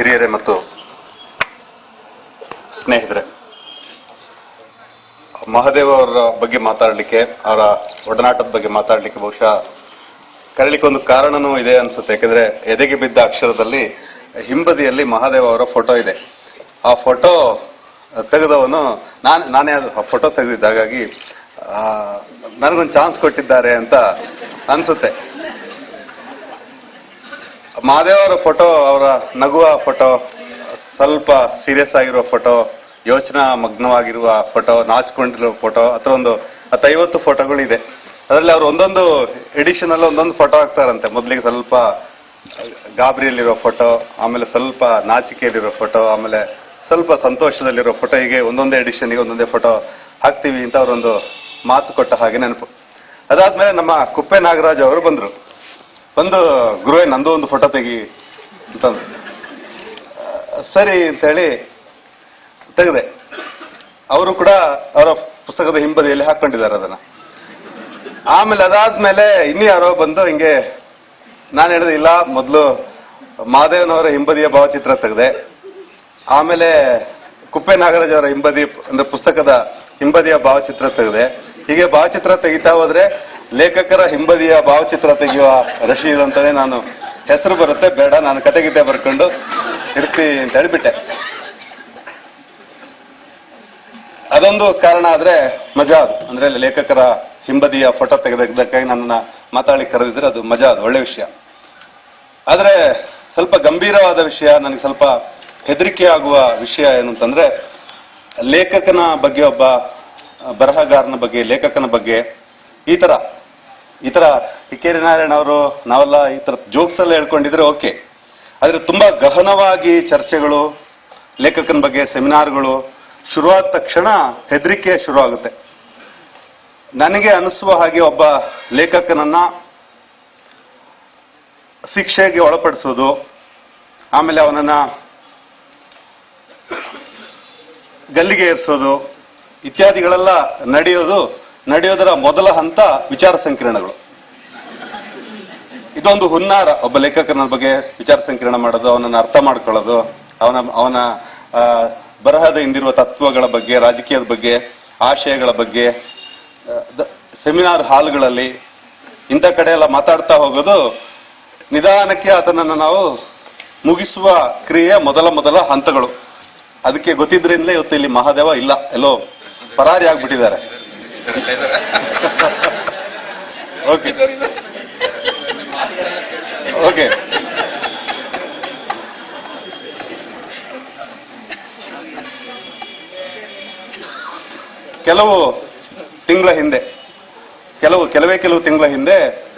ಹಿರಿಯರೇ ಮತ್ತು ಸ್ನೇಹಿತರೆ, ಮಹಾದೇವ್ ಅವರ ಬಗ್ಗೆ ಮಾತಾಡಲಿಕ್ಕೆ, ಅವರ ಒಡನಾಟದ ಬಗ್ಗೆ ಮಾತಾಡಲಿಕ್ಕೆ ಬಹುಶಃ ಕರೀಲಿಕ್ಕೆ ಒಂದು ಕಾರಣನೂ ಇದೆ ಅನ್ಸುತ್ತೆ. ಯಾಕಂದ್ರೆ ಎದೆಗೆ ಬಿದ್ದ ಅಕ್ಷರದಲ್ಲಿ, ಹಿಂಬದಿಯಲ್ಲಿ ಮಹಾದೇವ ಅವರ ಫೋಟೋ ಇದೆ. ಆ ಫೋಟೋ ತೆಗೆದವನು, ನಾನು, ನಾನೇ ಆ ಫೋಟೋ ತೆಗೆದಿದ್ದ ಹಾಗಾಗಿ ನನಗೊಂದು ಚಾನ್ಸ್ ಕೊಟ್ಟಿದ್ದಾರೆ ಅಂತ ಅನ್ಸುತ್ತೆ. ಮಹಾದೇವ ಅವರ ಫೋಟೋ ಅವರ ನಗುವ ಫೋಟೋ ಸ್ವಲ್ಪ ಸೀರಿಯಸ್ ಆಗಿರೋ ಫೋಟೋ ಯೋಚನಾ ಮಗ್ನವಾಗಿರುವ ಫೋಟೋ ನಾಚ್ಕೊಂಡಿರೋ ಫೋಟೋ ಅಥವಾ ಒಂದು ಹತ್ತೈವತ್ತು ಫೋಟೋಗಳಿದೆ ಅದರಲ್ಲಿ ಅವರು ಒಂದೊಂದು ಎಡಿಷನ್ ಅಲ್ಲಿ ಒಂದೊಂದು ಫೋಟೋ ಹಾಕ್ತಾರಂತೆ. ಮೊದಲಿಗೆ ಸ್ವಲ್ಪ ಗಾಬರಿಯಲ್ಲಿರೋ ಫೋಟೋ ಆಮೇಲೆ ಸ್ವಲ್ಪ ನಾಚಿಕೆಯಲ್ಲಿರೋ ಫೋಟೋ ಆಮೇಲೆ ಸ್ವಲ್ಪ ಸಂತೋಷದಲ್ಲಿರೋ ಫೋಟೋ ಹೀಗೆ ಒಂದೊಂದೇ ಎಡಿಷನ್ಗೆ ಒಂದೊಂದೇ ಫೋಟೋ ಹಾಕ್ತೀವಿ ಅಂತ ಅವರೊಂದು ಮಾತು ಕೊಟ್ಟ ಹಾಗೆ ನೆನಪು. ಅದಾದ್ಮೇಲೆ ನಮ್ಮ ಕುಪ್ಪೆ ನಾಗರಾಜ್ ಅವರು ಬಂದ್ರು. ಬಂದು ಗುರುವೆ ನಂದು ಒಂದು ಫೋಟೋ ತೆಗಿ ಅಂತ ಆ, ಸರಿ ಅಂತೇಳಿ ತೆಗೆದೆ. ಅವರು ಕೂಡ ಅವರ ಪುಸ್ತಕದ ಹಿಂಬದಿಯಲ್ಲಿ ಹಾಕೊಂಡಿದ್ದಾರೆ ಅದನ್ನ. ಆಮೇಲೆ ಅದಾದ್ಮೇಲೆ ಇನ್ನೂ ಯಾರೋ ಬಂದು ಹಿಂಗೆ ನಾನು ಹೇಳಿದೆ ಇಲ್ಲ ಮೊದಲು ಮಹಾದೇವನವರ ಹಿಂಬದಿಯ ಭಾವಚಿತ್ರ ತೆಗೆದೆ. ಆಮೇಲೆ ಕುಪ್ಪೆ ನಾಗರಾಜ್ ಅವರ ಹಿಂಬದಿ ಅಂದ್ರೆ ಪುಸ್ತಕದ ಹಿಂಬದಿಯ ಭಾವಚಿತ್ರ ತೆಗೆದೆ. ಹೀಗೆ ಭಾವಚಿತ್ರ ತೆಗಿತಾ ಹೋದ್ರೆ ಲೇಖಕರ ಹಿಂಬದಿಯ ಭಾವಚಿತ್ರ ತೆಗೆಯುವ ರಶೀದ್ ಅಂತಾನೆ ನಾನು ಹೆಸರು ಬರುತ್ತೆ, ಬೇಡ, ನಾನು ಕತೆ ಗೀತೆ ಬರ್ಕೊಂಡು ಇರ್ತೀನಿ ಅಂತ ಹೇಳಿಬಿಟ್ಟೆ. ಅದೊಂದು ಕಾರಣ ಆದ್ರೆ ಮಜಾ ಅದು ಅಂದ್ರೆ ಲೇಖಕರ ಹಿಂಬದಿಯ ಫೋಟೋ ತೆಗೆದಕ್ಕಾಗಿ ನನ್ನ ಮಾತಾಡಿ ಕರೆದಿದ್ರೆ ಅದು ಮಜಾ ಅದು ಒಳ್ಳೆ ವಿಷಯ. ಆದ್ರೆ ಸ್ವಲ್ಪ ಗಂಭೀರವಾದ ವಿಷಯ, ನನಗೆ ಸ್ವಲ್ಪ ಹೆದರಿಕೆ ಆಗುವ ವಿಷಯ ಏನು ಅಂತಂದ್ರೆ, ಲೇಖಕನ ಬಗ್ಗೆ ಒಬ್ಬ ಬರಹಗಾರನ ಬಗ್ಗೆ, ಲೇಖಕನ ಬಗ್ಗೆ ಈ ತರ. ಈ ತರ ಹಿಕ್ಕೇರಿ ನಾರಾಯಣ ಅವರು ನಾವೆಲ್ಲ ಈ ತರ ಜೋಕ್ಸ್ ಎಲ್ಲ ಹೇಳ್ಕೊಂಡಿದ್ರೆ ಓಕೆ ಆದ್ರೆ ತುಂಬಾ ಗಹನವಾಗಿ ಚರ್ಚೆಗಳು, ಲೇಖಕನ ಬಗ್ಗೆ ಸೆಮಿನಾರ್ಗಳು ಶುರುವಾದ ತಕ್ಷಣ ಹೆದರಿಕೆ ಶುರು ಆಗುತ್ತೆ ನನಗೆ ಅನಿಸುವ ಹಾಗೆ ಒಬ್ಬ ಲೇಖಕನನ್ನ ಶಿಕ್ಷೆಗೆ ಒಳಪಡಿಸೋದು, ಆಮೇಲೆ ಅವನನ್ನ ಗಲ್ಲಿಗೆ ಏರಿಸೋದು, ಇತ್ಯಾದಿಗಳೆಲ್ಲ ನಡೆಯೋದು ನಡೆಯೋದರ ಮೊದಲ ಹಂತ ವಿಚಾರ ಸಂಕಿರಣಗಳು. ಇದೊಂದು ಹುನ್ನಾರ. ಒಬ್ಬ ಲೇಖಕನ ಬಗ್ಗೆ ವಿಚಾರ ಸಂಕಿರಣ ಮಾಡೋದು, ಅವನನ್ನು ಅರ್ಥ ಮಾಡ್ಕೊಳ್ಳೋದು, ಅವನ ಅವನ ಬರಹದ ಹಿಂದಿರುವ ತತ್ವಗಳ ಬಗ್ಗೆ, ರಾಜಕೀಯದ ಬಗ್ಗೆ, ಆಶಯಗಳ ಬಗ್ಗೆ ಸೆಮಿನಾರ್ ಹಾಲ್ಗಳಲ್ಲಿ ಇಂಥ ಕಡೆ ಎಲ್ಲ ಮಾತಾಡ್ತಾ ಹೋಗೋದು, ನಿಧಾನಕ್ಕೆ ಅದನ್ನು ನಾವು ಮುಗಿಸುವ ಕ್ರಿಯೆಯ ಮೊದಲ ಮೊದಲ ಹಂತಗಳು. ಅದಕ್ಕೆ ಗೊತ್ತಿದ್ರಿಂದಲೇ ಇವತ್ತು ಇಲ್ಲಿ ಮಹಾದೇವ ಇಲ್ಲ. ಎಲ್ಲೋ ಪರಾರಿ ಆಗ್ಬಿಟ್ಟಿದ್ದಾರೆ ಓಕೆ ಕೆಲವು ತಿಂಗಳ ಹಿಂದೆ, ಕೆಲವು, ಕೆಲವೇ ಕೆಲವು ತಿಂಗಳ ಹಿಂದೆ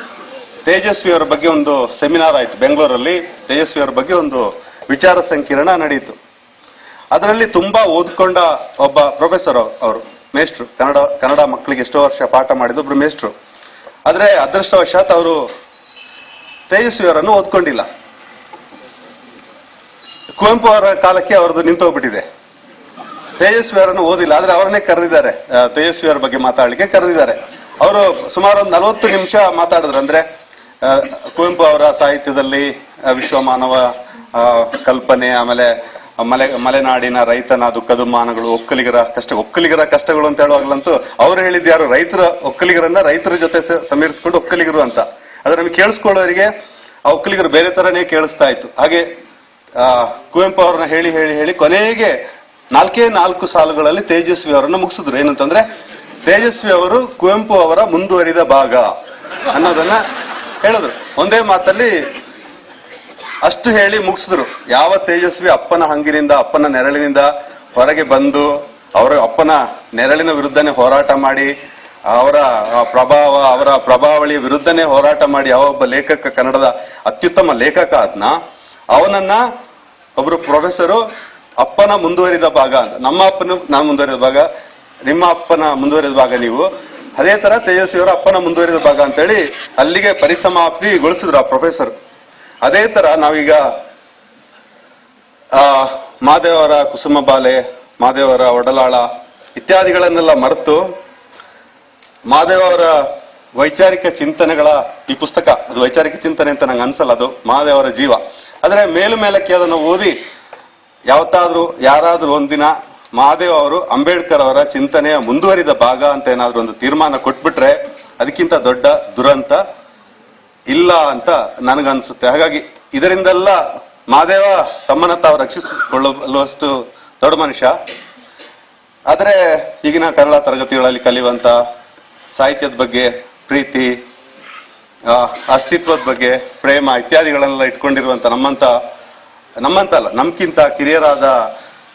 ತೇಜಸ್ವಿ ಅವರ ಬಗ್ಗೆ ಒಂದು ಸೆಮಿನಾರ್ ಆಯಿತು ಬೆಂಗಳೂರಲ್ಲಿ. ತೇಜಸ್ವಿ ಅವರ ಬಗ್ಗೆ ಒಂದು ವಿಚಾರ ಸಂಕಿರಣ ನಡೆಯಿತು ಅದರಲ್ಲಿ ತುಂಬಾ ಓದ್ಕೊಂಡ ಒಬ್ಬ ಪ್ರೊಫೆಸರ್ ಅವರು. ಮೇಷ್ಟ್ರು, ಕನ್ನಡ ಕನ್ನಡ ಮಕ್ಕಳಿಗೆ ಎಷ್ಟೋ ವರ್ಷ ಪಾಠ ಮಾಡಿದ ಒಬ್ರು ಮೇಷ್ಟ್ರು. ಆದ್ರೆ ಅದೃಷ್ಟವಶಾತ್ ಅವರು ತೇಜಸ್ವಿಯವರನ್ನು ಓದ್ಕೊಂಡಿಲ್ಲ. ಕುವೆಂಪು ಅವರ ಕಾಲಕ್ಕೆ ಅವ್ರದ್ದು ನಿಂತೋಗ್ಬಿಟ್ಟಿದೆ. ತೇಜಸ್ವಿ ಅವರನ್ನು ಓದಿಲ್ಲ, ಆದ್ರೆ ಅವರನ್ನೇ ಕರೆದಿದ್ದಾರೆ. ತೇಜಸ್ವಿಯವರ ಬಗ್ಗೆ ಮಾತಾಡಲಿಕ್ಕೆ ಕರೆದಿದ್ದಾರೆ. ಅವರು ಸುಮಾರು ಒಂದು ನಲವತ್ತು ನಿಮಿಷ ಮಾತಾಡಿದ್ರು, ಅಂದ್ರೆ ಕುವೆಂಪು ಅವರ ಸಾಹಿತ್ಯದಲ್ಲಿ ವಿಶ್ವಮಾನವ ಕಲ್ಪನೆ, ಆಮೇಲೆ ಮಲೆ, ಮಲೆನಾಡಿನ ರೈತನ ದುಃಖದುಮಾನಗಳು ಒಕ್ಕಲಿಗರ ಕಷ್ಟ, ಒಕ್ಕಲಿಗರ ಕಷ್ಟಗಳು ಅಂತ ಹೇಳುವಾಗಲಂತೂ ಅವ್ರು ಹೇಳಿದ್ದು ಯಾರು? ರೈತರ ಒಕ್ಕಲಿಗರನ್ನ ರೈತರ ಜೊತೆ ಸಮೀರಿಸ್ಕೊಂಡು ಒಕ್ಕಲಿಗರು ಅಂತ. ಆದ್ರೆ ನಮಗೆ ಕೇಳಿಸ್ಕೊಳ್ಳೋರಿಗೆ ಆ ಒಕ್ಕಲಿಗರು ಬೇರೆ ತರನೇ ಕೇಳಿಸ್ತಾ ಇತ್ತು. ಹಾಗೆ ಕುವೆಂಪು ಅವ್ರನ್ನ ಹೇಳಿ ಹೇಳಿ ಹೇಳಿ ಕೊನೆಗೆ ನಾಲ್ಕೇ ನಾಲ್ಕು ಸಾಲುಗಳಲ್ಲಿ ತೇಜಸ್ವಿ ಅವರನ್ನ ಮುಗಿಸಿದ್ರು. ಏನಂತಂದ್ರೆ, ತೇಜಸ್ವಿ ಅವರು ಕುವೆಂಪು ಅವರ ಮುಂದುವರಿದ ಭಾಗ ಅನ್ನೋದನ್ನ ಹೇಳಿದ್ರು ಒಂದೇ ಮಾತಲ್ಲಿ ಅಷ್ಟು ಹೇಳಿ ಮುಗಿಸಿದ್ರು. ಯಾವ ತೇಜಸ್ವಿ ಅಪ್ಪನ ಹಂಗಿನಿಂದ, ಅಪ್ಪನ ನೆರಳಿನಿಂದ ಹೊರಗೆ ಬಂದು ಅವರ ಅಪ್ಪನ ನೆರಳಿನ ವಿರುದ್ಧನೇ ಹೋರಾಟ ಮಾಡಿ, ಅವರ ಪ್ರಭಾವ, ಅವರ ಪ್ರಭಾವಳಿಯ ವಿರುದ್ಧನೇ ಹೋರಾಟ ಮಾಡಿ, ಯಾವ ಒಬ್ಬ ಲೇಖಕ, ಕನ್ನಡದ ಅತ್ಯುತ್ತಮ ಲೇಖಕ ಅದನ್ನ ಅವನನ್ನ ಒಬ್ರು ಪ್ರೊಫೆಸರು ಅಪ್ಪನ ಮುಂದುವರಿದ ಭಾಗ ಅಂತ ನಮ್ಮ ಅಪ್ಪನ ನಾನು ಮುಂದುವರಿದ ಭಾಗ, ನಿಮ್ಮ ಅಪ್ಪನ ಮುಂದುವರಿದ ಭಾಗ ನೀವು, ಅದೇ ತರ ತೇಜಸ್ವಿಯವರ ಅಪ್ಪನ ಮುಂದುವರಿದ ಭಾಗ ಅಂತೇಳಿ ಅಲ್ಲಿಗೆ ಪರಿಸಮಾಪ್ತಿಗೊಳಿಸಿದ್ರು ಆ ಪ್ರೊಫೆಸರ್. ಅದೇ ತರ ನಾವೀಗ, ಆ, ಮಾದೇವರ ಕುಸುಮ ಬಾಲೆ, ಮಾದೇವರ ಒಡಲಾಳ ಇತ್ಯಾದಿಗಳನ್ನೆಲ್ಲ ಮರೆತು ಮಾದೇವರ ವೈಚಾರಿಕ ಚಿಂತನೆಗಳ, ಈ ಪುಸ್ತಕ, ಅದು ವೈಚಾರಿಕ ಚಿಂತನೆ ಅಂತ ನಂಗೆ ಅನ್ಸಲ್ಲ, ಅದು ಮಹಾದೇವರ ಜೀವ. ಆದರೆ ಮೇಲು ಮೇಲಕ್ಕೆ ಅದನ್ನು ಓದಿ ಯಾವತ್ತಾದ್ರೂ, ಯಾರಾದ್ರೂ ಒಂದಿನ ಮಹಾದೇವ್ ಅವರು ಅಂಬೇಡ್ಕರ್ ಅವರ ಚಿಂತನೆಯ ಮುಂದುವರಿದ ಭಾಗ ಅಂತ ಏನಾದ್ರೂ ಒಂದು ತೀರ್ಮಾನ ಕೊಟ್ಬಿಟ್ರೆ, ಅದಕ್ಕಿಂತ ದೊಡ್ಡ ದುರಂತ ಇಲ್ಲ ಅಂತ ನನಗನ್ಸುತ್ತೆ. ಹಾಗಾಗಿ ಇದರಿಂದೆಲ್ಲ ಮಾದೇವ ತಮ್ಮನ್ನ ತಾವು ರಕ್ಷಿಸಿಕೊಳ್ಳುವಷ್ಟು ದೊಡ್ಡ ಮನುಷ್ಯ. ಆದರೆ ಈಗಿನ ಕನ್ನಡ ತರಗತಿಗಳಲ್ಲಿ ಕಲಿಯುವಂತ ಸಾಹಿತ್ಯದ ಬಗ್ಗೆ, ಪ್ರೀತಿ ಅಸ್ತಿತ್ವದ ಬಗ್ಗೆ, ಪ್ರೇಮ ಇತ್ಯಾದಿಗಳನ್ನೆಲ್ಲ ಇಟ್ಕೊಂಡಿರುವಂತ ನಮ್ಮಂತ ಅಲ್ಲ, ನಮ್ಕಿಂತ ಕಿರಿಯರಾದ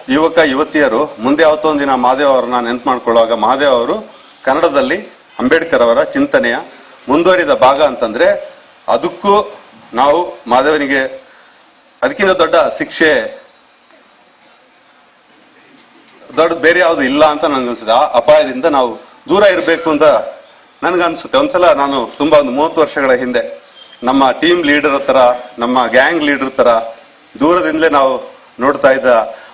ಯುವಕ, ಯುವತಿಯರು, ಮುಂದೆ ಯಾವತ್ತೋ ಒಂದಿನ ಮಾದೇವ ಅವರನ್ನ ನೆನ್ಪು ಮಾಡ್ಕೊಳ್ಳುವಾಗ ಮಾದೇವ ಅವರು ಕನ್ನಡದಲ್ಲಿ ಅಂಬೇಡ್ಕರ್ ಅವರ ಚಿಂತನೆಯ ಮುಂದುವರಿದ ಭಾಗ ಅಂತಂದ್ರೆ ಅದಕ್ಕೂ ನಾವು ಮಾಧವನಿಗೆ ಅದಕ್ಕಿಂತ ದೊಡ್ಡ ಶಿಕ್ಷೆ ದೊಡ್ಡ ಬೇರೆ ಯಾವುದು ಇಲ್ಲ ಅಂತ ನನ್ಗನ್ಸುತ್ತೆ ಆ ಅಪಾಯದಿಂದ ನಾವು ದೂರ ಇರಬೇಕು ಅಂತ ನನ್ಗನ್ಸುತ್ತೆ ಒಂದ್ಸಲ ನಾನು ತುಂಬಾ ಒಂದು ಮೂವತ್ತು ವರ್ಷಗಳ ಹಿಂದೆ ನಮ್ಮ ಟೀಮ್ ಲೀಡರ್ ಹತ್ರ, ನಮ್ಮ ಗ್ಯಾಂಗ್ ಲೀಡರ್ ತರ ದೂರದಿಂದಲೇ ನಾವು ನೋಡ್ತಾ ಇದ್ದ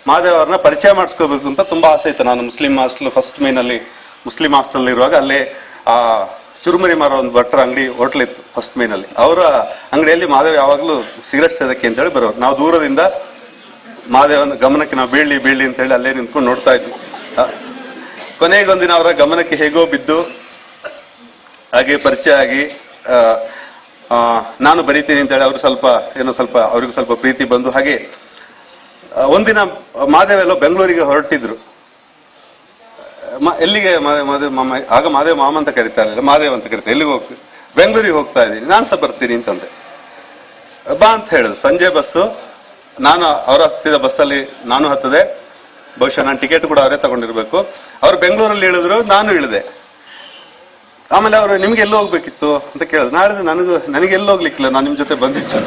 ಮಾದೇವ್ ಅವ್ರನ್ನ ಪರಿಚಯ ಮಾಡಿಸ್ಕೋಬೇಕು ಅಂತ ತುಂಬಾ ಆಸೆ ಇತ್ತು. ನಾನು ಮುಸ್ಲಿಂ ಹಾಸ್ಟೆಲ್ ಫಸ್ಟ್ ಮೇನಲ್ಲಿ ಮುಸ್ಲಿಂ ಹಾಸ್ಟೆಲ್ ಇರುವಾಗ ಅಲ್ಲಿ ಆ ಚುರುಮುರಿ ಮಾರೋ ಒಂದು ಭಟ್ರ ಅಂಗಡಿ ಹೋಟ್ಲ್ ಇತ್ತು ಫಸ್ಟ್ ಮೇನಲ್ಲಿ ಅವರ ಅಂಗಡಿಯಲ್ಲಿ ಮಾದೇವ್ ಯಾವಾಗಲೂ ಸಿಗರೆಟ್ ಸೇದಕ್ಕೆ ಅಂತೇಳಿ ಬರೋರು. ನಾವು ದೂರದಿಂದ ಮಾದೇವನ ಗಮನಕ್ಕೆ ನಾವು ಬೀಳಿ ಬೀಳಿ ಅಂತ ಹೇಳಿ ಅಲ್ಲೇ ನಿಂತ್ಕೊಂಡು ನೋಡ್ತಾ ಇದ್ವಿ. ಕೊನೆಗೊಂದಿನ ಅವರ ಗಮನಕ್ಕೆ ಹೇಗೋ ಬಿದ್ದು, ಹಾಗೆ ಪರಿಚಯ ಆಗಿ ನಾನು ಬರೀತೀನಿ ಅಂತ ಹೇಳಿ ಅವರು ಸ್ವಲ್ಪ, ಏನೋ ಸ್ವಲ್ಪ ಅವ್ರಿಗೂ ಸ್ವಲ್ಪ ಪ್ರೀತಿ ಬಂದು ಹಾಗೆ ಒಂದಿನ ಮಾದೇವ್ ಎಲ್ಲೋ ಬೆಂಗಳೂರಿಗೆ ಹೊರಟಿದ್ರು. ಎಲ್ಲಿಗೆ ಮಾದೇವ್ ಮಾಮ, ಆಗ ಮಾದೇವ್ ಮಾಮ ಅಂತ ಕರಿತಾ ಇರಲಿಲ್ಲ ಮಾದೇವ್ ಅಂತ ಕರಿತಾ ಎಲ್ಲಿಗೆ ಹೋಗ್ತೀವಿ ಬೆಂಗಳೂರಿಗೆ ಹೋಗ್ತಾ ಇದ್ದೀನಿ. ನಾನು ಸಹ ಬರ್ತೀನಿ ಅಂತಂದೆ. ಬಾ ಅಂತ ಹೇಳಿದ್ರು. ಸಂಜೆ ಬಸ್ಸು. ನಾನು ಅವರ ಹತ್ತಿದ ಬಸ್ಸಲ್ಲಿ ನಾನು ಹತ್ತದೆ. ಬಹುಶಃ ನಾನು ಟಿಕೆಟ್ ಕೂಡ ಅವರೇ ತಗೊಂಡಿರ್ಬೇಕು. ಅವ್ರು ಬೆಂಗಳೂರಲ್ಲಿ ಇಳಿದ್ರು ನಾನು ಇಳಿದೆ. ಆಮೇಲೆ ಅವರು, ನಿಮ್ಗೆ ಎಲ್ಲಿ ಹೋಗ್ಬೇಕಿತ್ತು? ಅಂತ ಕೇಳಿದ್ರು. ನಾಳೆ ನನಗೂ, ನನಗೆ ಎಲ್ಲಿ ಹೋಗ್ಲಿಕ್ಕಿಲ್ಲ? ನಾನು ನಿಮ್ ಜೊತೆ ಬಂದಿದ್ದು.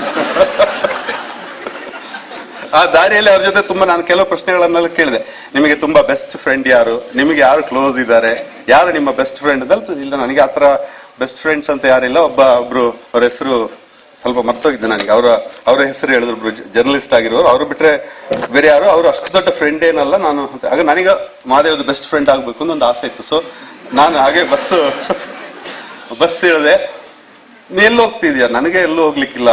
ಆ ದಾರಿಯಲ್ಲಿ ಅವ್ರ ಜೊತೆ ತುಂಬಾ ನಾನು ಕೆಲವು ಪ್ರಶ್ನೆಗಳನ್ನೆಲ್ಲ ಕೇಳಿದೆ. ನಿಮಗೆ ತುಂಬಾ ಬೆಸ್ಟ್ ಫ್ರೆಂಡ್ ಯಾರು? ನಿಮಗೆ ಯಾರು ಕ್ಲೋಸ್ ಇದ್ದಾರೆ? ಯಾರು ನಿಮ್ಮ ಬೆಸ್ಟ್ ಫ್ರೆಂಡ್ ಅಂತ ಇಲ್ಲ, ನನಗೆ ಆತರ ಬೆಸ್ಟ್ ಫ್ರೆಂಡ್ಸ್ ಅಂತ ಯಾರಿಲ್ಲ ಒಬ್ಬ, ಒಬ್ರು, ಅವ್ರ ಹೆಸರು ಸ್ವಲ್ಪ ಮರ್ತೋಗಿದ್ದೆ ನನಗೆ. ಅವರ ಅವರ ಹೆಸರು ಹೇಳಿದ್ರು ಜರ್ನಲಿಸ್ಟ್ ಆಗಿರೋರು. ಅವ್ರು ಬಿಟ್ರೆ ಬೇರೆ ಯಾರು? ಅವ್ರು ಅಷ್ಟು ದೊಡ್ಡ ಫ್ರೆಂಡ್ ಏನಲ್ಲ ನಾನು ಆಗ ನನಗೆ ಮಾದೇವ್ದು ಬೆಸ್ಟ್ ಫ್ರೆಂಡ್ ಆಗ್ಬೇಕು ಅಂತ ಒಂದು ಆಸೆ ಇತ್ತು. ಸೊ ನಾನು ಹಾಗೆ ಬಸ್ ಬಸ್ ಹೇಳಿದೆ ನೀ ಎಲ್ಲಿ ಹೋಗ್ತಿದ್ಯಾ? ನನಗೆ ಎಲ್ಲೂ ಹೋಗ್ಲಿಕ್ಕಿಲ್ಲ?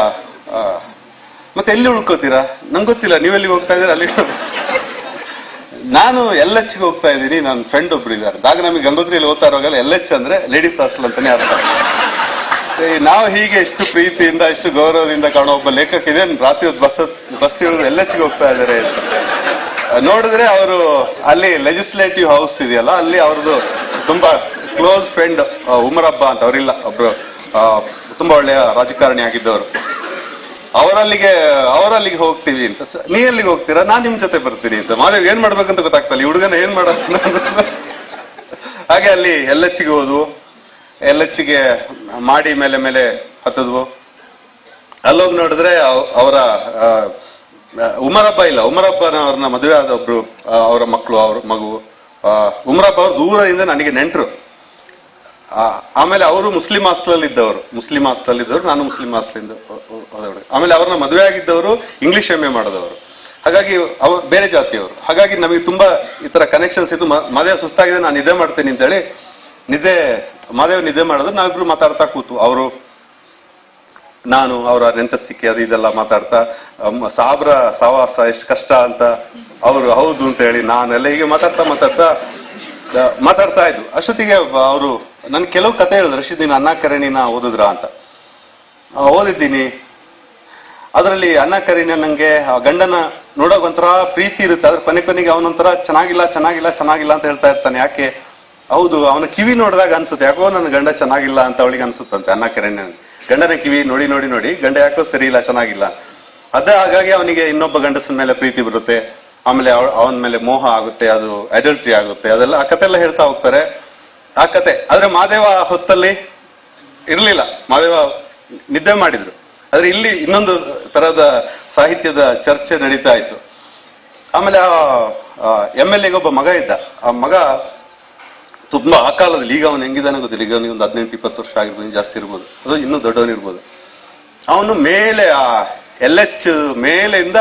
ಮತ್ತೆ ಎಲ್ಲಿ ಉಳ್ಕೋತೀರಾ? ನಂಗೆ ಗೊತ್ತಿಲ್ಲ ನೀವೆಲ್ಲಿ ಹೋಗ್ತಾ ಇದ್ದೀರಾ ಅಲ್ಲಿ ನಾನು ಎಲ್ಗೆ ಹೋಗ್ತಾ ಇದ್ದೀನಿ ನನ್ನ ಫ್ರೆಂಡ್ ಒಬ್ರು ಇದ್ದಾರೆ. ಆಗ ನಮಗೆ ಗಂಗೋತ್ರಿಯಲ್ಲಿ ಓದ್ತಾ ಇರುವಾಗಲ್ಲ ಎಲ್ ಎಚ್ ಅಂದ್ರೆ ಲೇಡೀಸ್ ಹಾಸ್ಟೆಲ್ ಅಂತಾನೆ ಅರ್ಥ. ನಾವು ಹೀಗೆ ಎಷ್ಟು ಪ್ರೀತಿಯಿಂದ ಎಷ್ಟು ಗೌರವದಿಂದ ಕಾಣೋ ಒಬ್ಬ ಲೇಖಕ ಇದೆ ರಾತ್ರಿ ಹೊತ್ತು ಬಸ್ ಬಸ್ ಇಳಿದು ಎಲ್ ಹೋಗ್ತಾ ಇದ್ದಾರೆ. ನೋಡಿದ್ರೆ ಅವರು ಅಲ್ಲಿ ಲೆಜಿಸ್ಲೇಟಿವ್ ಹೌಸ್ ಇದೆಯಲ್ಲ, ಅಲ್ಲಿ ಅವ್ರದ್ದು ತುಂಬಾ ಕ್ಲೋಸ್ ಫ್ರೆಂಡ್ ಉಮರಬ್ಬ ಅಂತ ಅವರಿಲ್ಲ, ಒಬ್ರು ತುಂಬಾ ಒಳ್ಳೆಯ ರಾಜಕಾರಣಿ ಆಗಿದ್ದವರು. ಅವರಲ್ಲಿಗೆ ಅವರಲ್ಲಿಗೆ ಹೋಗ್ತೀವಿ ಅಂತ. ನೀ ಎಲ್ಲಿಗೆ ಹೋಗ್ತೀರಾ? ನಾನ್ ನಿಮ್ ಜೊತೆ ಬರ್ತೀನಿ ಅಂತ. ಮಾದೇವ್, ಏನ್ ಮಾಡ್ಬೇಕಂತ ಗೊತ್ತಾಗ್ತಲ್ಲ ಈ ಹುಡುಗನ ಏನ್ ಮಾಡ ಹಾಗೆ ಅಲ್ಲಿ ಎಲ್ ಹೋದ್ವು. ಎಲ್ ಎಚ್ಗೆ ಮಾಡಿ ಮೇಲೆ ಮೇಲೆ ಹತ್ತದ್ವು. ಅಲ್ಲೋಗಿ ನೋಡಿದ್ರೆ ಅವ್- ಅವರ ಉಮರಪ್ಪ ಇಲ್ಲ. ಉಮರಬ್ಬನವ್ರನ್ನ ಮದುವೆ ಆದ ಒಬ್ರು ಅವರ ಮಕ್ಕಳು ಅವ್ರ ಮಗು. ಉಮರಪ್ಪ ಅವ್ರು ದೂರದಿಂದ ನನಗೆ ನೆಂಟರು. ಆಮೇಲೆ ಅವರು ಮುಸ್ಲಿಂ ಹಾಸ್ಟೆಲ್ ಇದ್ದವರು ಮುಸ್ಲಿಂ ಹಾಸ್ಟೆಲ್ ಇದ್ದವರು ನಾನು ಮುಸ್ಲಿಂ ಹಾಸ್ಟೆಲ್ ಆಮೇಲೆ ಅವ್ರನ್ನ ಮದುವೆ ಆಗಿದ್ದವರು ಇಂಗ್ಲಿಷ್ ಎಂ ಎ ಮಾಡಿದವರು. ಹಾಗಾಗಿ ಅವ, ಬೇರೆ ಜಾತಿಯವರು. ಹಾಗಾಗಿ ನಮಗೆ ತುಂಬಾ ಈ ತರ ಕನೆಕ್ಷನ್ಸ್ ಇತ್ತು. ಮಾದೇವ್ ಸುಸ್ತಾಗಿದೆ, ನಾನು ನಿದ್ದೆ ಮಾಡ್ತೀನಿ ಅಂತೇಳಿ ನಿದ್ದೆ, ಮಾದೇವ್ ನಿದ್ದೆ ಮಾಡಿದ್ರು. ನಾವಿಬ್ರು ಮಾತಾಡ್ತಾ ಕೂತು. ಅವರು, ನಾನು, ಅವರ ನೆಂಟಸ್ತಿಕೆ, ಅದು ಇದೆಲ್ಲ ಮಾತಾಡ್ತಾ ಸಾಬ್ರ ಸಹವಾಸ ಎಷ್ಟು ಕಷ್ಟ ಅಂತ ಅವರು ಹೌದು ಅಂತ ಹೇಳಿ ನಾನೆಲ್ಲ ಹೀಗೆ ಮಾತಾಡ್ತಾ ಮಾತಾಡ್ತಾ ಮಾತಾಡ್ತಾ ಇದ್ವು. ಅಷ್ಟೊತ್ತಿಗೆ ಅವರು ನನ್ ಕೆಲವು ಕತೆ ಹೇಳಿದ್ರು ರಶೀದ್ ನೀನು ಅನ್ನ ಕರಣಿನ ಓದಿದ್ರಾ ಅಂತ. ಓದಿದ್ದೀನಿ. ಅದರಲ್ಲಿ ಅನ್ನ ನಂಗೆ ಆ ಗಂಡನ ನೋಡೋಕ್ ಒಂಥರ ಪ್ರೀತಿ ಇರುತ್ತೆ. ಅದ್ರ ಕೊನೆ ಕೊನೆಗೆ ಅವನೊಂಥರ ಚೆನ್ನಾಗಿಲ್ಲ ಚೆನ್ನಾಗಿಲ್ಲ ಚೆನ್ನಾಗಿಲ್ಲ ಅಂತ ಹೇಳ್ತಾ ಇರ್ತಾನೆ. ಯಾಕೆ? ಹೌದು, ಅವನ ಕಿವಿ ನೋಡಿದಾಗ ಅನ್ಸುತ್ತೆ. ಯಾಕೋ ನನ್ನ ಗಂಡ ಚೆನ್ನಾಗಿಲ್ಲ ಅಂತ ಅವಳಿಗೆ ಅನ್ಸುತ್ತಂತೆ ಅನ್ನ ಗಂಡನ ಕಿವಿ ನೋಡಿ ನೋಡಿ ನೋಡಿ, ಗಂಡ ಯಾಕೋ ಸರಿ ಇಲ್ಲ ಚೆನ್ನಾಗಿಲ್ಲ. ಅದೇ ಹಾಗಾಗಿ ಅವನಿಗೆ ಇನ್ನೊಬ್ಬ ಗಂಡಸನ ಮೇಲೆ ಪ್ರೀತಿ ಬರುತ್ತೆ. ಆಮೇಲೆ ಅವನ ಮೇಲೆ ಮೋಹ ಆಗುತ್ತೆ, ಅದು ಅಡಲ್ಟ್ರಿ ಆಗುತ್ತೆ. ಅದೆಲ್ಲ ಆ ಕತೆ ಎಲ್ಲ ಹೇಳ್ತಾ ಹೋಗ್ತಾರೆ. ಆ ಕತೆ. ಆದ್ರೆ ಮಾದೇವ ಹೊತ್ತಲ್ಲಿ ಇರಲಿಲ್ಲ. ಮಾದೇವ ನಿದ್ದೆ ಮಾಡಿದ್ರು. ಆದ್ರೆ ಇಲ್ಲಿ ಇನ್ನೊಂದು ತರದ ಸಾಹಿತ್ಯದ ಚರ್ಚೆ ನಡೀತಾ ಇತ್ತು. ಆಮೇಲೆ ಆ ಎಂ ಎಲ್ ಎಗೆ ಒಬ್ಬ ಮಗ ಇದ್ದ. ಆ ಮಗ ತುಂಬಾ ಆ ಕಾಲದಲ್ಲಿ, ಈಗ ಅವನು ಹೆಂಗಿದಾನೆ ಗೊತ್ತಿಲ್ಲ. ಈಗ ಅವನಿಗೆ ಒಂದು ಹದಿನೆಂಟು, ಇಪ್ಪತ್ತು ವರ್ಷ ಆಗಿರ್ಬೋದು ಜಾಸ್ತಿ ಇರ್ಬೋದು. ಅದು ಇನ್ನೂ ದೊಡ್ಡವನಿರ್ಬೋದು ಅವನು ಮೇಲೆ ಆ ಎಲ್ ಎಚ್ ಮೇಲೆಯಿಂದ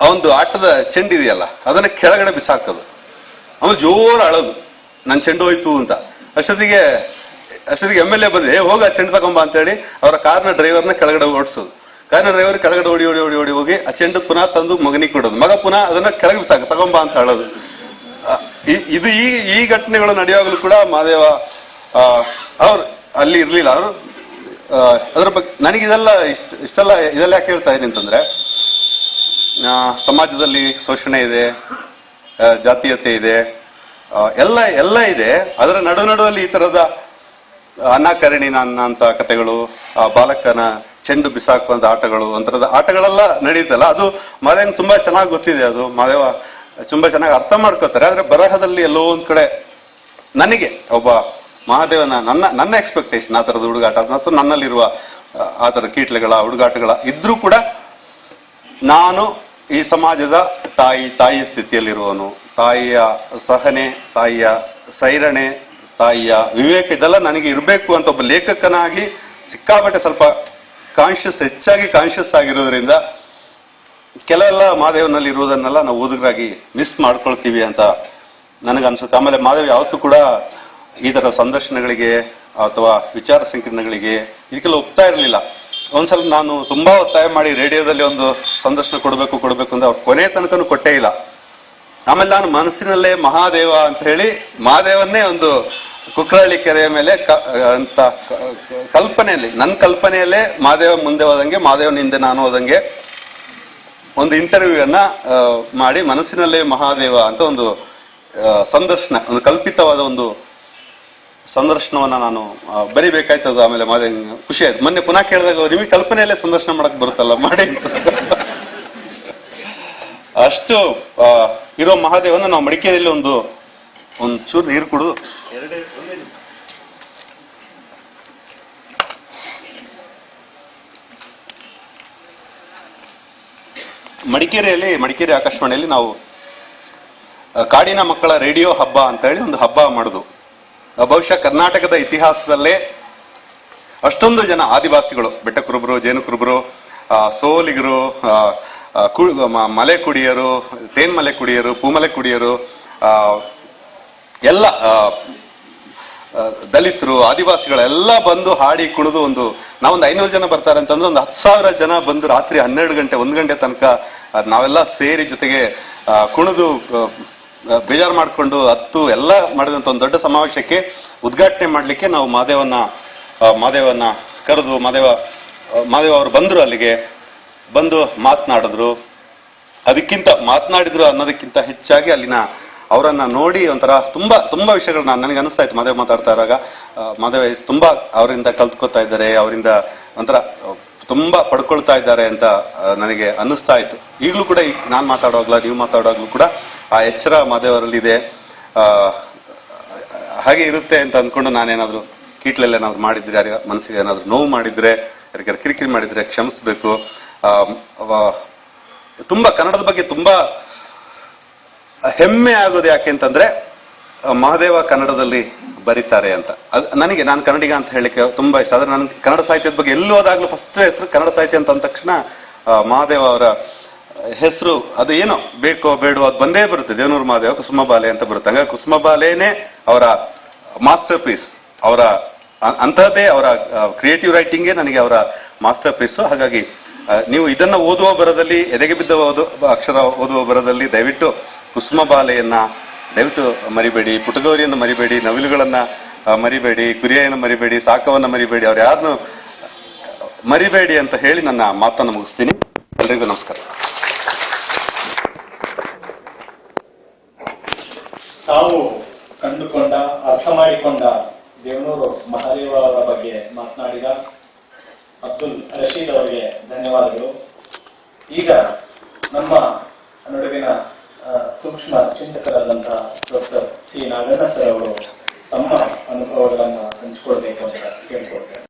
ಅವನದು ಆಟದ ಚೆಂಡಿದೆಯಲ್ಲ, ಅದನ್ನ ಕೆಳಗಡೆ ಬಿಸಾಕೋದು ಅವನು ಜೋರು ಅಳೋದು. ನನ್ ಚೆಂಡು ಹೋಯ್ತು ಅಂತ. ಅಷ್ಟೊತ್ತಿಗೆ ಅಷ್ಟೊತ್ತಿಗೆ ಎಂ ಎಲ್ ಎ ಬಂದ್ರೆ ಹೋಗ ಚೆಂಡು ತಗೊಂಬ ಅಂತೇಳಿ ಅವರ ಕಾರ್ನ ಡ್ರೈವರ್ನ ಕೆಳಗಡೆ ಓಡಿಸೋದು. ಕಾರಿನ ಡ್ರೈವರ್ ಕೆಳಗಡೆ ಓಡಿ ಓಡಿ ಓಡಿ ಓಡಿ ಹೋಗಿ ಆ ಚೆಂಡು ಪುನಃ ತಂದು ಮಗನಿಗೆ ಕೊಡೋದು. ಮಗ ಪುನಃ ಅದನ್ನ ಕೆಳಗೆ ಸಾಕ ತಗೊಂಬ ಅಂತ ಹೇಳೋದು. ಇದು ಈ ಈ ಘಟನೆಗಳು ನಡೆಯುವಾಗಲೂ ಕೂಡ ಮಹಾದೇವ ಅವ್ರು ಅಲ್ಲಿ ಇರ್ಲಿಲ್ಲ. ಅವರು ಅದ್ರ ಬಗ್ಗೆ, ನನಗಿದೆಲ್ಲ ಇಷ್ಟ, ಇಷ್ಟೆಲ್ಲ ಇದೆಲ್ಲ ಯಾಕೆ ಹೇಳ್ತಾ ಇದೀನಿ ಅಂತಂದ್ರೆ ಸಮಾಜದಲ್ಲಿ ಶೋಷಣೆ ಇದೆ ಜಾತೀಯತೆ ಇದೆ ಎಲ್ಲ ಎಲ್ಲ ಇದೆ. ಅದರ ನಡು ನಡುವಲ್ಲಿ ಈ ತರದ ನನ್ನ ಅಂತ ಕಥೆಗಳು ಆ ಬಾಲಕನ ಚೆಂಡು ಬಿಸಾಕುವಂತ ಆಟಗಳು ಒಂಥರದ ಆಟಗಳೆಲ್ಲ ನಡೀತಲ್ಲ ಅದು ಮಾದೇವ್ ತುಂಬಾ ಚೆನ್ನಾಗಿ ಗೊತ್ತಿದೆ ಅದು. ಮಾದೇವ ತುಂಬಾ ಚೆನ್ನಾಗಿ ಅರ್ಥ ಮಾಡ್ಕೋತಾರೆ. ಆದ್ರೆ ಬರಹದಲ್ಲಿ ಎಲ್ಲೋ ಒಂದ್ ಕಡೆ ನನಗೆ ಒಬ್ಬ ಮಹಾದೇವನ ನನ್ನ ನನ್ನ ಎಕ್ಸ್ಪೆಕ್ಟೇಷನ್ ಆ ತರದ ಹುಡುಗಾಟ ಮತ್ತು ನನ್ನಲ್ಲಿರುವ ಆ, ಆ ತರದ ಕೀಟ್ಲೆಗಳ ಹುಡುಗಾಟಗಳ ಇದ್ರೂ ಕೂಡ ನಾನು ಈ ಸಮಾಜದ ತಾಯಿ ತಾಯಿ ಸ್ಥಿತಿಯಲ್ಲಿರುವನು ತಾಯಿಯ ಸಹನೆ, ತಾಯಿಯ ಸೈರಣೆ, ತಾಯಿಯ ವಿವೇಕ, ಇದೆಲ್ಲ ನನಗೆ ಇರಬೇಕು ಅಂತ ಒಬ್ಬ ಲೇಖಕನಾಗಿ ಸಿಕ್ಕಾಪಟ್ಟೆ ಸ್ವಲ್ಪ ಕಾನ್ಶಿಯಸ್ ಹೆಚ್ಚಾಗಿ ಕಾನ್ಶಿಯಸ್ ಆಗಿರೋದ್ರಿಂದ ಕೆಲವೆಲ್ಲ ಮಾದೇವನಲ್ಲಿ ಇರುವುದನ್ನೆಲ್ಲ ನಾವು ಓದುಗರಾಗಿ ಮಿಸ್ ಮಾಡ್ಕೊಳ್ತೀವಿ ಅಂತ ನನಗನ್ಸುತ್ತೆ. ಆಮೇಲೆ ಮಾದೇವ್ ಯಾವತ್ತೂ ಕೂಡ ಈ ಥರ ಸಂದರ್ಶನಗಳಿಗೆ ಅಥವಾ ವಿಚಾರ ಸಂಕಿರಣಗಳಿಗೆ ಇದಕ್ಕೆಲ್ಲ ಒಪ್ತಾ ಇರಲಿಲ್ಲ. ಒಂದ್ಸಲ ನಾನು ತುಂಬಾ ಒತ್ತಾಯ ಮಾಡಿ ರೇಡಿಯೋದಲ್ಲಿ ಒಂದು ಸಂದರ್ಶನ ಕೊಡಬೇಕು ಕೊಡಬೇಕು ಅಂತ ಅವ್ರು ಕೊನೆ ತನಕನೂ ಕೊಟ್ಟೇ ಇಲ್ಲ. ಆಮೇಲೆ ನಾನು ಮನಸ್ಸಿನಲ್ಲೇ ಮಹಾದೇವ ಅಂತ ಹೇಳಿ ಮಹಾದೇವನ್ನೇ ಒಂದು ಕುಕ್ರಳ್ಳಿ ಕೆರೆಯ ಮೇಲೆ ಅಂತ ಕಲ್ಪನೆಯಲ್ಲಿ ನನ್ನ ಕಲ್ಪನೆಯಲ್ಲೇ ಮಹಾದೇವ ಮುಂದೆ ಹೋದಂಗೆ ಮಹಾದೇವನ ಹಿಂದೆ ನಾನು ಹೋದಂಗೆ ಒಂದು ಇಂಟರ್ವ್ಯೂ ಅನ್ನ ಮಾಡಿ ಮನಸ್ಸಿನಲ್ಲೇ ಮಹಾದೇವ ಅಂತ ಒಂದು ಸಂದರ್ಶನ, ಒಂದು ಕಲ್ಪಿತವಾದ ಒಂದು ಸಂದರ್ಶನವನ್ನ ನಾನು ಬರಿಬೇಕಾಯ್ತದ ಆಮೇಲೆ ಮಾಡಿ ಖುಷಿ ಆಯ್ತು ಮೊನ್ನೆ ಪುನಃ ಕೇಳಿದಾಗ ನಿಮಗೆ ಕಲ್ಪನೆಯಲ್ಲೇ ಸಂದರ್ಶನ ಮಾಡಕ್ ಬರುತ್ತಲ್ಲ ಮಾಡಿ. ಅಷ್ಟು ಇರೋ ಮಹಾದೇವನ ನಾವು ಮಡಿಕೇರಿಯಲ್ಲಿ ಒಂದು ಒಂದು ಚೂರು ನೀರು ಕೊಡು. ಮಡಿಕೇರಿಯಲ್ಲಿ ಮಡಿಕೇರಿ ಆಕಾಶವಾಣಿಯಲ್ಲಿ ನಾವು ಕಾಡಿನ ಮಕ್ಕಳ ರೇಡಿಯೋ ಹಬ್ಬ ಅಂತ ಹೇಳಿ ಒಂದು ಹಬ್ಬ ಮಾಡುದು ಬಹುಶಃ ಕರ್ನಾಟಕದ ಇತಿಹಾಸದಲ್ಲೇ ಅಷ್ಟೊಂದು ಜನ ಆದಿವಾಸಿಗಳು ಬೆಟ್ಟ ಕುರುಬರು ಜೇನು ಕುರುಬರು ಸೋಲಿಗರು ಮಲೆ ಕುಡಿಯರು ತೇನ್ಮಲೆ ಕುಡಿಯರು ಪೂಮಲೆ ಕುಡಿಯರು ಎಲ್ಲ ದಲಿತರು ಆದಿವಾಸಿಗಳೆಲ್ಲ ಬಂದು ಹಾಡಿ ಕುಣಿದು ಒಂದು, ನಾವೊಂದು ಐನೂರು ಜನ ಬರ್ತಾರೆ ಅಂತಂದ್ರೆ ಒಂದು ಹತ್ತು ಸಾವಿರ ಜನ ಬಂದು ರಾತ್ರಿ ಹನ್ನೆರಡು ಗಂಟೆ, ಒಂದು ಗಂಟೆ ತನಕ ನಾವೆಲ್ಲ ಸೇರಿ ಜೊತೆಗೆ ಕುಣಿದು ಬೇಜಾರು ಮಾಡಿಕೊಂಡು ಹತ್ತು ಎಲ್ಲ ಮಾಡಿದಂಥ ಒಂದು ದೊಡ್ಡ ಸಮಾವೇಶಕ್ಕೆ ಉದ್ಘಾಟನೆ ಮಾಡಲಿಕ್ಕೆ ನಾವು ಮಾದೇವನ್ನ ಮಾದೇವನ್ನ ಕರೆದು ಮಾದೇವ ಮಾದೇವ ಅವರು ಬಂದರು ಅಲ್ಲಿಗೆ, ಬಂದು ಮಾತನಾಡಿದ್ರು. ಅದಕ್ಕಿಂತ ಮಾತನಾಡಿದ್ರು ಅನ್ನೋದಕ್ಕಿಂತ ಹೆಚ್ಚಾಗಿ ಅಲ್ಲಿನ ಅವರನ್ನ ನೋಡಿ ಒಂಥರ ತುಂಬಾ ತುಂಬಾ ವಿಷಯಗಳನ್ನ ನನಗೆ ಅನಿಸ್ತಾ ಇತ್ತು ಮಾದೇವ್ ಮಾತಾಡ್ತಾ ಇರುವಾಗ. ಮದುವೆ ತುಂಬಾ ಅವರಿಂದ ಕಲ್ತ್ಕೋತಾ ಇದ್ದಾರೆ, ಅವರಿಂದ ಒಂಥರ ತುಂಬ ಪಡ್ಕೊಳ್ತಾ ಇದ್ದಾರೆ ಅಂತ ನನಗೆ ಅನ್ನಿಸ್ತಾ ಇತ್ತು. ಈಗಲೂ ಕೂಡ ನಾನು ಮಾತಾಡುವಾಗ್ಲ, ನೀವು ಮಾತಾಡುವಾಗ್ಲೂ ಕೂಡ ಆ ಎಚ್ಚರ ಮಾದೇವರಲ್ಲಿದೆ. ಹಾಗೆ ಇರುತ್ತೆ ಅಂತ ಅಂದ್ಕೊಂಡು ನಾನೇನಾದ್ರು ಕೀಟ್ಲಲ್ಲಿ ಏನಾದ್ರು ಮಾಡಿದ್ರೆ, ಯಾರಿಗ ಮನಸ್ಸಿಗೆ ಏನಾದ್ರು ನೋವು ಮಾಡಿದ್ರೆ, ಯಾರಿಗಾರು ಕಿರಿಕಿರಿ ಮಾಡಿದ್ರೆ ಕ್ಷಮಿಸ್ಬೇಕು. ತುಂಬಾ ಕನ್ನಡದ ಬಗ್ಗೆ ತುಂಬಾ ಹೆಮ್ಮೆ ಆಗೋದು ಯಾಕೆ ಅಂತಂದ್ರೆ, ಮಹಾದೇವ ಕನ್ನಡದಲ್ಲಿ ಬರೀತಾರೆ ಅಂತ. ಅದ್, ನನಗೆ, ನಾನು ಕನ್ನಡಿಗ ಅಂತ ಹೇಳಿಕ್ಕೆ ತುಂಬಾ ಇಷ್ಟ. ಆದ್ರೆ ನನ್ ಕನ್ನಡ ಸಾಹಿತ್ಯದ ಬಗ್ಗೆ ಎಲ್ಲೂ ಹೋದಾಗ್ಲೂ ಫಸ್ಟ್ ಹೆಸರು ಕನ್ನಡ ಸಾಹಿತ್ಯ ಅಂತ ಅಂದ ತಕ್ಷಣ ಮಹಾದೇವ ಅವರ ಹೆಸರು, ಅದು ಏನು? ಬೇಕೋ ಬೇಡೋ ಅದು ಬಂದೇ ಬರುತ್ತೆ. ದೇವನೂರ್ ಮಹಾದೇವ ಕುಸುಮಬಾಲೆ ಅಂತ ಬರುತ್ತೆ. ಹಂಗಾಗಿ ಕುಸುಮಬಾಲೆನೇ ಅವರ ಮಾಸ್ಟರ್ ಪೀಸ್ ಅವರ ಅಂತಹದೇ ಅವರ ಕ್ರಿಯೇಟಿವ್ ರೈಟಿಂಗೇ ನನಗೆ ಅವರ ಮಾಸ್ಟರ್ ಪೀಸು ಹಾಗಾಗಿ ನೀವು ಇದನ್ನ ಓದುವ ಬರದಲ್ಲಿ ಎದೆಗೆ ಬಿದ್ದ ಓದು, ಅಕ್ಷರ ಓದುವ ಬರದಲ್ಲಿ ದಯವಿಟ್ಟು ಕುಸುಮಬಾಲೆಯನ್ನ ದಯವಿಟ್ಟು ಮರಿಬೇಡಿ ಪುಟಗೌರಿಯನ್ನು ಮರಿಬೇಡಿ, ನವಿಲುಗಳನ್ನ ಮರಿಬೇಡಿ, ಕುರಿಯನ್ನು ಮರಿಬೇಡಿ, ಸಾಕವನ್ನು ಮರಿಬೇಡಿ, ಅವ್ರು ಯಾರನ್ನು ಮರಿಬೇಡಿ ಅಂತ ಹೇಳಿ ನನ್ನ ಮಾತನ್ನು ಮುಗಿಸ್ತೀನಿ. ಎಲ್ರಿಗೂ ನಮಸ್ಕಾರ. ತಾವು ಕಂಡುಕೊಂಡ, ಅರ್ಥ ಮಾಡಿಕೊಂಡ ದೇವನೂರು ಮಹಾದೇವ ಅವರ ಬಗ್ಗೆ ಮಾತನಾಡಿದ ಅಬ್ದುಲ್ ರಶೀದ್ ಅವರಿಗೆ ಧನ್ಯವಾದಗಳು. ಈಗ ನಮ್ಮ ನಡುವಿನ ಸೂಕ್ಷ್ಮ ಚಿಂತಕರಾದಂತಹ ಡಾಕ್ಟರ್ ಸಿ ನಾಗಣ್ಣ ಸರ್ ಅವರು ತಮ್ಮ ಅನುಭವಗಳನ್ನು ಹಂಚಿಕೊಳ್ಬೇಕು ಅಂತ ಕೇಳ್ಕೊಳ್ತೇನೆ.